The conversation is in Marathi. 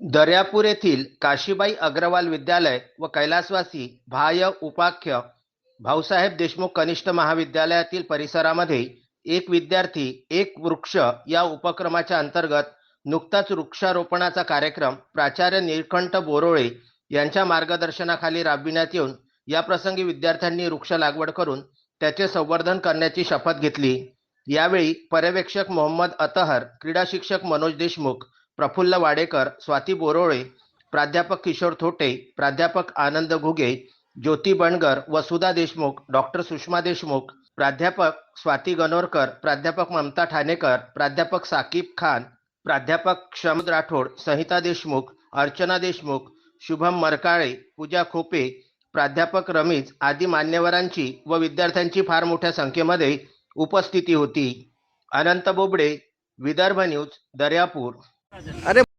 दर्यापूर येथील काशीबाई अग्रवाल विद्यालय व कैलासवासी भाय उपाख्य भाऊसाहेब देशमुख कनिष्ठ महाविद्यालयातील परिसरामध्ये एक विद्यार्थी एक वृक्ष या उपक्रमाच्या अंतर्गत नुकताच वृक्षारोपणाचा कार्यक्रम प्राचार्य निळकंठ बोरोळे यांच्या मार्गदर्शनाखाली राबविण्यात येऊन याप्रसंगी विद्यार्थ्यांनी वृक्ष लागवड करून त्याचे संवर्धन करण्याची शपथ घेतली. यावेळी पर्यवेक्षक मोहम्मद अतहर क्रीडा शिक्षक मनोज देशमुख प्रफुल्ल वाडेकर स्वाती बोरोळे प्राध्यापक किशोर थोटे प्राध्यापक आनंद घुगे ज्योती बणगर वसुधा देशमुख डॉक्टर सुषमा देशमुख प्राध्यापक स्वाती गणोरकर प्राध्यापक ममता ठाणेकर प्राध्यापक साकीब खान प्राध्यापक क्षमद राठोड संहिता देशमुख अर्चना देशमुख शुभम मरकाळे पूजा खोपे प्राध्यापक रमीज आदी मान्यवरांची व विद्यार्थ्यांची फार मोठ्या संख्येमध्ये उपस्थिती होती. अनंत बोबडे विदर्भ न्यूज दर्यापूर. 啊！对。